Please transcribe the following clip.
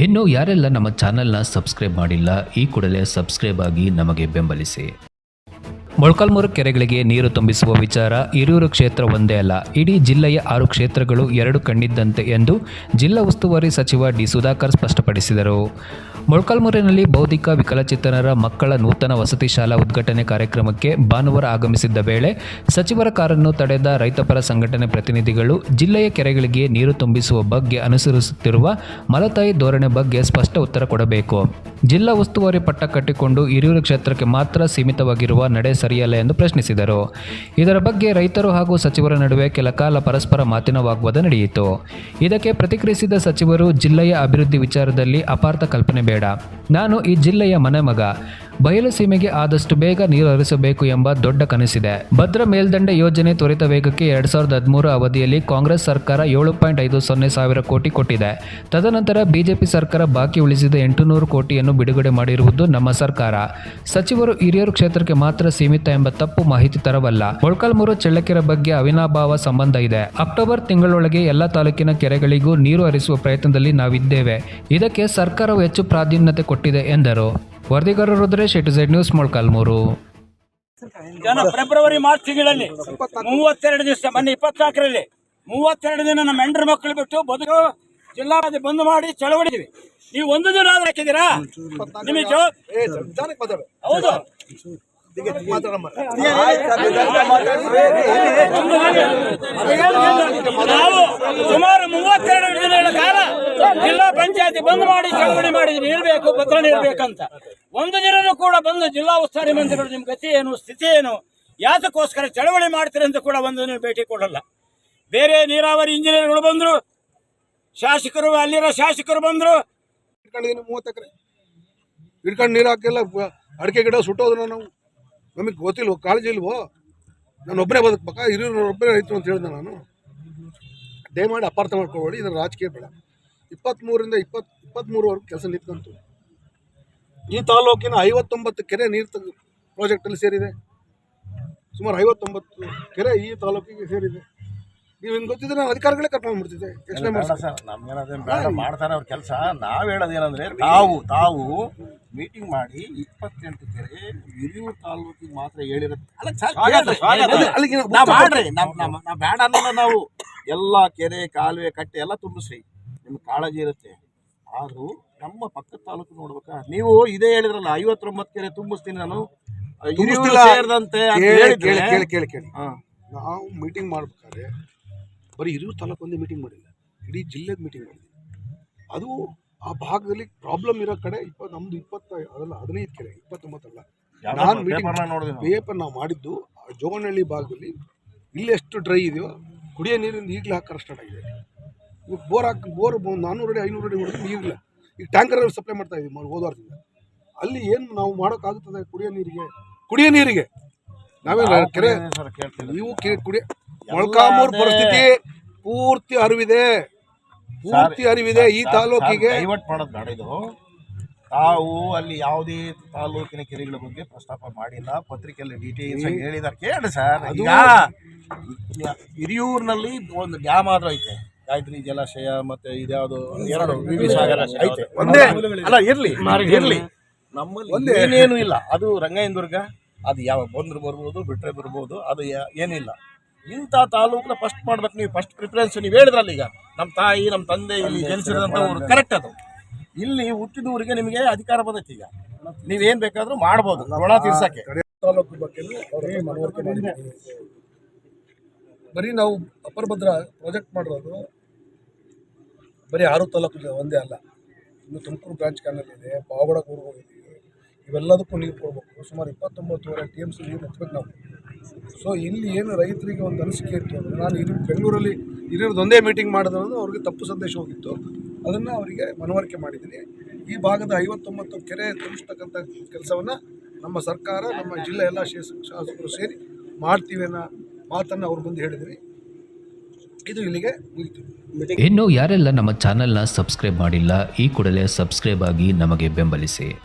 ಇನ್ನು ಯಾರೆಲ್ಲ ನಮ್ಮ ಚಾನೆಲ್ನ ಸಬ್ಸ್ಕ್ರೈಬ್ ಮಾಡಿಲ್ಲ, ಈ ಕೂಡಲೇ ಸಬ್ಸ್ಕ್ರೈಬ್ ಆಗಿ ನಮಗೆ ಬೆಂಬಲಿಸಿ. ಮೊಳಕಾಲ್ಮೂರು ಕೆರೆಗಳಿಗೆ ನೀರು ತುಂಬಿಸುವ ವಿಚಾರ ಹಿರಿಯೂರು ಕ್ಷೇತ್ರ ಒಂದೇ ಅಲ್ಲ, ಇಡೀ ಜಿಲ್ಲೆಯ ಆರು ಕ್ಷೇತ್ರಗಳು ಎರಡು ಕಣ್ಣಿದ್ದಂತೆ ಎಂದು ಜಿಲ್ಲಾ ಉಸ್ತುವಾರಿ ಸಚಿವ ಡಿ ಸುಧಾಕರ್ ಸ್ಪಷ್ಟಪಡಿಸಿದರು. ಮೊಳಕಾಲ್ಮೂರಿನಲ್ಲಿ ಬೌದ್ಧಿಕ ವಿಕಲಚೇತನರ ಮಕ್ಕಳ ನೂತನ ವಸತಿ ಶಾಲಾ ಉದ್ಘಾಟನೆ ಕಾರ್ಯಕ್ರಮಕ್ಕೆ ಭಾನುವಾರ ಆಗಮಿಸಿದ್ದ ವೇಳೆ ಸಚಿವರ ಕಾರನ್ನು ತಡೆದ ರೈತಪರ ಸಂಘಟನೆ ಪ್ರತಿನಿಧಿಗಳು ಜಿಲ್ಲೆಯ ಕೆರೆಗಳಿಗೆ ನೀರು ತುಂಬಿಸುವ ಬಗ್ಗೆ ಅನುಸರಿಸುತ್ತಿರುವ ಮಲತಾಯಿ ಧೋರಣೆ ಬಗ್ಗೆ ಸ್ಪಷ್ಟ ಉತ್ತರ ಕೊಡಬೇಕು. ಜಿಲ್ಲಾ ಉಸ್ತುವಾರಿ ಪಟ್ಟ ಕಟ್ಟಿಕೊಂಡು ಹಿರಿಯೂರು ಕ್ಷೇತ್ರಕ್ಕೆ ಮಾತ್ರ ಸೀಮಿತವಾಗಿರುವ ನಡೆ ಸರಿಯಲ್ಲ ಎಂದು ಪ್ರಶ್ನಿಸಿದರು. ಇದರ ಬಗ್ಗೆ ರೈತರು ಹಾಗೂ ಸಚಿವರ ನಡುವೆ ಕೆಲಕಾಲ ಪರಸ್ಪರ ಮಾತಿನ ವಾಗ್ವಾದ ನಡೆಯಿತು. ಇದಕ್ಕೆ ಪ್ರತಿಕ್ರಿಯಿಸಿದ ಸಚಿವರು, ಜಿಲ್ಲೆಯ ಅಭಿವೃದ್ಧಿ ವಿಚಾರದಲ್ಲಿ ಅಪಾರ್ಥ ಕಲ್ಪನೆ ಬೇಡ. ನಾನು ಈ ಜಿಲ್ಲೆಯ ಮನೆ ಮಗ ಬಯಲು ಸೀಮೆಗೆ ಆದಷ್ಟು ಬೇಗ ನೀರು ಹರಿಸಬೇಕು ಎಂಬ ದೊಡ್ಡ ಕನಸಿದೆ. ಭದ್ರ ಮೇಲ್ದಂಡೆ ಯೋಜನೆ ತ್ವರಿತ ವೇಗಕ್ಕೆ ಎರಡ್ ಸಾವಿರದ ಹದಿಮೂರು ಅವಧಿಯಲ್ಲಿ ಕಾಂಗ್ರೆಸ್ ಸರ್ಕಾರ ಏಳು ಪಾಯಿಂಟ್ ಐದು ಸೊನ್ನೆ ಸಾವಿರ ಕೋಟಿ ಕೊಟ್ಟಿದೆ. ತದನಂತರ ಬಿಜೆಪಿ ಸರ್ಕಾರ ಬಾಕಿ ಉಳಿಸಿದ ಎಂಟುನೂರು ಕೋಟಿಯನ್ನು ಬಿಡುಗಡೆ ಮಾಡಿರುವುದು ನಮ್ಮ ಸರ್ಕಾರ. ಸಚಿವರು ಹಿರಿಯರು ಕ್ಷೇತ್ರಕ್ಕೆ ಮಾತ್ರ ಸೀಮಿತ ಎಂಬ ತಪ್ಪು ಮಾಹಿತಿ ತರವಲ್ಲ. ಮೊಳಕಾಲ್ಮೂರು ಚಳ್ಳಕೆರೆ ಬಗ್ಗೆ ಅವಿನಾಭಾವ ಸಂಬಂಧ ಇದೆ. ಅಕ್ಟೋಬರ್ ತಿಂಗಳೊಳಗೆ ಎಲ್ಲ ತಾಲೂಕಿನ ಕೆರೆಗಳಿಗೂ ನೀರು ಹರಿಸುವ ಪ್ರಯತ್ನದಲ್ಲಿ ನಾವಿದ್ದೇವೆ. ಇದಕ್ಕೆ ಸರ್ಕಾರವು ಹೆಚ್ಚು ಪ್ರಾಧಾನ್ಯತೆ ಕೊಟ್ಟಿದೆ ಎಂದರು. ವರದಿಗಾರ Rudresh to Z News Molakalmuru ಜನ ಫೆಬ್ರವರಿ, ಮಾರ್ಚ್ ತಿಂಗಳಲ್ಲಿ ಮೂವತ್ತೆರಡು ದಿವಸ, ಮೊನ್ನೆ ಇಪ್ಪತ್ನಾಲ್ಕರಲ್ಲಿ ಮೂವತ್ತೆರಡು ದಿನ ನಮ್ಮ ಹೆಂಡ್ರ ಮಕ್ಕಳು ಬಿಟ್ಟು ಬದುಕು ಜಿಲ್ಲಾ ಬಂದ್ ಮಾಡಿ ಚಳವಳಿದ್ವಿ ನೀವು ಒಂದು ದಿನ ಆದ್ರೆ ಹಾಕಿದ್ದೀರಾ? ನಿಮಗೆ ಹೌದು. ನಾವು ಸುಮಾರು ಮೂವತ್ತೆರಡು ದಿನಗಳ ಕಾಲ ಜಿಲ್ಲಾ ಪಂಚಾಯತಿ ಬಂದ್ ಮಾಡಿ ಚಳವಳಿ ಮಾಡಿದ್ರು ಇರಬೇಕು ಪತ್ರ ನೀಡಬೇಕಂತ ಒಂದು ದಿನನೂ ಕೂಡ ಬಂದು ಜಿಲ್ಲಾ ಉಸ್ತುವಾರಿ ಮಂತ್ರಿಗಳು ನಿಮ್ ಗತಿ ಏನು ಸ್ಥಿತಿ ಏನು ಯಾತಕ್ಕೋಸ್ಕರ ಚಳವಳಿ ಮಾಡ್ತೀರಿ ಅಂತ ಕೂಡ ಒಂದು ನೀವು ಭೇಟಿ ಕೊಡಲ್ಲ. ಬೇರೆ ನೀರಾವರಿ ಇಂಜಿನಿಯರ್ಗಳು ಬಂದ್ರು ಶಾಸಕರು ಅಲ್ಲಿರೋ ಶಾಸಕರು ಬಂದ್ರು. ಇಟ್ಕೊಂಡಿದ್ದೀನಿ ಮೂವತ್ತು ಎಕರೆ? ಇಟ್ಕೊಂಡು ನೀರು ಹಾಕಿಲ್ಲ ಅಡಿಕೆ ಗಿಡ ಸುಟ್ಟೋದ್ರು ನಾವು. ನಮಗೆ ಗೊತ್ತಿಲ್ವೋ ಕಾಳಜಿ ಇಲ್ವೋ? ನಾನು ಒಬ್ಬನೇ ಬದುಕ್ಬೇಕಾ? ಹಿರಿಯರು ಒಬ್ಬನೇ ರೈತರು ಅಂತ ಹೇಳಿದೆ ನಾನು. ದಯಮಾಡಿ ಅಪಾರ್ಥ ಮಾಡ್ಕೊಬೇಡಿ ಇದನ್ನು ರಾಜಕೀಯ ಬೇಡ. ಇಪ್ಪತ್ತ್ಮೂರಿಂದ ಇಪ್ಪತ್ತು ಇಪ್ಪತ್ತ್ಮೂರವರೆಗೂ ಕೆಲಸ ನಿಂತ್ಕೊಂತು. ಈ ತಾಲೂಕಿನ ಐವತ್ತೊಂಬತ್ತು ಕೆರೆ ನೀರು ತೆಗೆ ಪ್ರಾಜೆಕ್ಟಲ್ಲಿ ಸೇರಿದೆ. ಸುಮಾರು ಐವತ್ತೊಂಬತ್ತು ಕೆರೆ ಈ ತಾಲೂಕಿಗೆ ಸೇರಿದೆ. ನೀವು ಹಿಂಗೆ ಗೊತ್ತಿದ್ರೆ ನಾವು ಅಧಿಕಾರಿಗಳೇ ಕರ್ಕೊಂಡು ಬಿಡ್ತಿದ್ದೆ ಯೋಚನೆ ಮಾಡಿ ಸರ್ ಬೇಡ ಮಾಡ್ತಾರೆ ಅವ್ರ ಕೆಲಸ. ನಾವು ಹೇಳೋದೇನಂದ್ರೆ ತಾವು ತಾವು ಮೀಟಿಂಗ್ ಮಾಡಿ ಇಪ್ಪತ್ತೆಂಟು ಕೆರೆ ಹಿರಿಯೂರು ತಾಲೂಕಿಗೆ ಮಾತ್ರ ಅಲ್ಲಿಗೆ ನಾವ್ ಬೇಡ ಅನ್ನೋಣ ನಾವು ಎಲ್ಲ ಕೆರೆ ಕಾಲುವೆ ಕಟ್ಟೆ ಎಲ್ಲ ತುಂಬಿಸ್ರಿ. ನಿಮ್ಗೆ ಕಾಳಜಿ ಇರುತ್ತೆ. ಆದರೂ ನಮ್ಮ ಪಕ್ಕದ ತಾಲೂಕು ನೋಡ್ಬೇಕಾ? ನೀವು ಇದೇ ಹೇಳಿದ್ರಲ್ಲ ಐವತ್ತೊಂಬತ್ತು ಕೆರೆ ತುಂಬಿಸ್ತೀನಿ ನಾನು. ಸೇರಿದಂತೆ ಕೇಳಿ ಕೇಳಿ ಕೇಳಿ. ನಾವು ಮೀಟಿಂಗ್ ಮಾಡ್ಬೇಕಾದ್ರೆ ಬರೀ ಹಿರಿಯೂರು ತಾಲೂಕು ಒಂದೇ ಮೀಟಿಂಗ್ ಮಾಡಿಲ್ಲ. ಇಡೀ ಜಿಲ್ಲೆದ ಮೀಟಿಂಗ್ ಮಾಡಿದ್ವಿ. ಅದು ಆ ಭಾಗದಲ್ಲಿ ಪ್ರಾಬ್ಲಮ್ ಇರೋ ಕಡೆ ಇಪ್ಪ ನಮ್ದು ಇಪ್ಪತ್ತ ಅದಲ್ಲ ಹದಿನೈದು ಕೆರೆ ಇಪ್ಪತ್ತೊಂಬತ್ತಲ್ಲ ನಾನು ಮೀಟಿಂಗ್. ಪೇಪರ್ ನಾವು ಮಾಡಿದ್ದು ಜೋಗನಹಳ್ಳಿ ಭಾಗದಲ್ಲಿ ಇಲ್ಲಿ ಎಷ್ಟು ಡ್ರೈ ಇದೆಯೋ ಕುಡಿಯೋ ನೀರಿಂದ ಈಗಲೇ ಹಾಕೋ ಸ್ಟಾರ್ಟ್ ಆಗಿದೆ. ಇವಾಗ ಬೋರ್ ಹಾಕಿ ಬೋರ್ ನಾನ್ನೂರು ಅಡಿ ಐನೂರು ಅಡಿ ಹೊಡೆದು ನೀರಿಲ್ಲ. ಈಗ ಟ್ಯಾಂಕರ್ ಸಪ್ಲೈ ಮಾಡ್ತಾ ಇದ್ದೀವಿ ಮ- ಹೋದ ವಾರದಿಂದ. ಅಲ್ಲಿ ಏನು ನಾವು ಮಾಡೋಕ್ಕಾಗುತ್ತದೆ ಕುಡಿಯೋ ನೀರಿಗೆ? ಕುಡಿಯೋ ನೀರಿಗೆ. ನಾವೇನು ನಾವು ಕೆರೆ. ನೀವು ಕುಡಿಯ ಮೊಳಕಾಮೂರು ಪರಿಸ್ಥಿತಿ ಪೂರ್ತಿ ಅರಿವಿದೆ. ಪೂರ್ತಿ ಅರಿವಿದೆ. ಈ ತಾಲೂಕಿಗೆ ಡೈವರ್ಟ್ ಮಾಡೋದು ಬೇಡ ಇದು ತಾವು ಅಲ್ಲಿ ಯಾವುದೇ ತಾಲೂಕಿನ ಕೆರೆಗಳ ಬಗ್ಗೆ ಪ್ರಸ್ತಾಪ ಮಾಡಿಲ್ಲ. ಪತ್ರಿಕೆಯಲ್ಲಿ ಡೀಟೇಲ್ಸ್ ಹೇಳಿದ್ದಾರೆ. ಹೇಳಿದಾರೆ ಕೇಳಿ ಸರ್ ಈಗ ಹಿರಿಯೂರಿನಲ್ಲಿ ಒಂದು ಡ್ಯಾಮ್ ಆದ್ರೂ ಐತೆ. ಗಾಯತ್ರಿ ಜಲಾಶಯ ಮತ್ತೆ ಇದ್ಯಾವುದು? ಎರಡು ಐತೆ ಒಂದೇ. ಅಲ್ಲ ಇರ್ಲಿ ಇರ್ಲಿ. ನಮ್ಮಲ್ಲಿ ಏನೇನು ಇಲ್ಲ. ಅದು ರಂಗಾಯಣದುರ್ಗ ಅದು ಯಾವ ಬಂದ್ರು ಬರ್ಬೋದು ಬಿಟ್ರೆ ಬರ್ಬೋದು ಅದು ಏನಿಲ್ಲ. ಇಂಥ ತಾಲೂಕನ್ನ ಫಸ್ಟ್ ಮಾಡ್ಬೇಕು ನೀವು ಫಸ್ಟ್ ಪ್ರಿಫರೆನ್ಸ್ ನೀವು ಹೇಳಿದ್ರಲ್ಲ ಈಗ. ನಮ್ಮ ತಾಯಿ ನಮ್ಮ ತಂದೆ ಇಲ್ಲಿ ಜನಿಸಿದಂಥ ಊರು. ಕರೆಕ್ಟ್ ಅದು. ಇಲ್ಲಿ ಹುಟ್ಟಿದ ಊರಿಗೆ ನಿಮಗೆ ಅಧಿಕಾರ ಬಂದೈತೆ ಈಗ. ನೀವೇನ್ ಬೇಕಾದ್ರೂ ಮಾಡ್ಬೋದು. ಋಣ ತೀರ್ಸಕ್ಕೆ. ತಾಲೂಕು ಬಗ್ಗೆ ಅವ್ರ ಮನವರಿಕೆ ಮಾಡಿದ್ದೀವಿ. ಬರೀ ನಾವು ಅಪರ ಭದ್ರ ಪ್ರಾಜೆಕ್ಟ್ ಮಾಡಿರೋದು ಬರೀ ಆರು ತಾಲೂಕು ಒಂದೇ ಅಲ್ಲ. ಇನ್ನು ತುಮಕೂರು ಬ್ರಾಂಚ್ ಕ್ಯಾನಲ್ ಇದೆ ಪಾವಗಡ ಕೂರ್ಗೋಗಿದ್ದೀವಿ ಇವೆಲ್ಲದಕ್ಕೂ ನೀರು ಕೊಡಬೇಕು. ಸುಮಾರು ಇಪ್ಪತ್ತೊಂಬತ್ತುವರೆ ಟಿ ಎಂ ಸಿ ನೀರು ಹಚ್ಬೇಕು ನಾವು. ಸೊ ಇಲ್ಲಿ ಏನು ರೈತರಿಗೆ ಒಂದು ಅನಿಸಿಕೆ ಇತ್ತು ಅಂದರೆ ನಾನು ಇಲ್ಲಿ ಬೆಂಗಳೂರಲ್ಲಿ ಒಂದೇ ಮೀಟಿಂಗ್ ಮಾಡಿದ್ರು ಅವ್ರಿಗೆ ತಪ್ಪು ಸಂದೇಶ ಹೋಗಿತ್ತು. ಅದನ್ನು ಅವರಿಗೆ ಮನವರಿಕೆ ಮಾಡಿದ್ದೀನಿ. ಈ ಭಾಗದ ಐವತ್ತೊಂಬತ್ತು ಕೆರೆ ತುಂಬಿಸ್ತಕ್ಕಂಥ ಕೆಲಸವನ್ನು ನಮ್ಮ ಸರ್ಕಾರ, ನಮ್ಮ ಜಿಲ್ಲೆ ಎಲ್ಲ ಶಾಸ ಶಾಸಕರು ಸೇರಿ ಮಾಡ್ತೀವಿ ಅನ್ನೋ ಮಾತನ್ನು ಅವ್ರು ಬಂದು ಹೇಳಿದ್ರಿ. ಇದು ಇಲ್ಲಿಗೆ ಮುಗಿತು. ಇನ್ನು ಯಾರೆಲ್ಲ ನಮ್ಮ ಚಾನೆಲ್ನ ಸಬ್ಸ್ಕ್ರೈಬ್ ಮಾಡಿಲ್ಲ, ಈ ಕೂಡಲೇ ಸಬ್ಸ್ಕ್ರೈಬ್ ಆಗಿ ನಮಗೆ ಬೆಂಬಲಿಸಿ.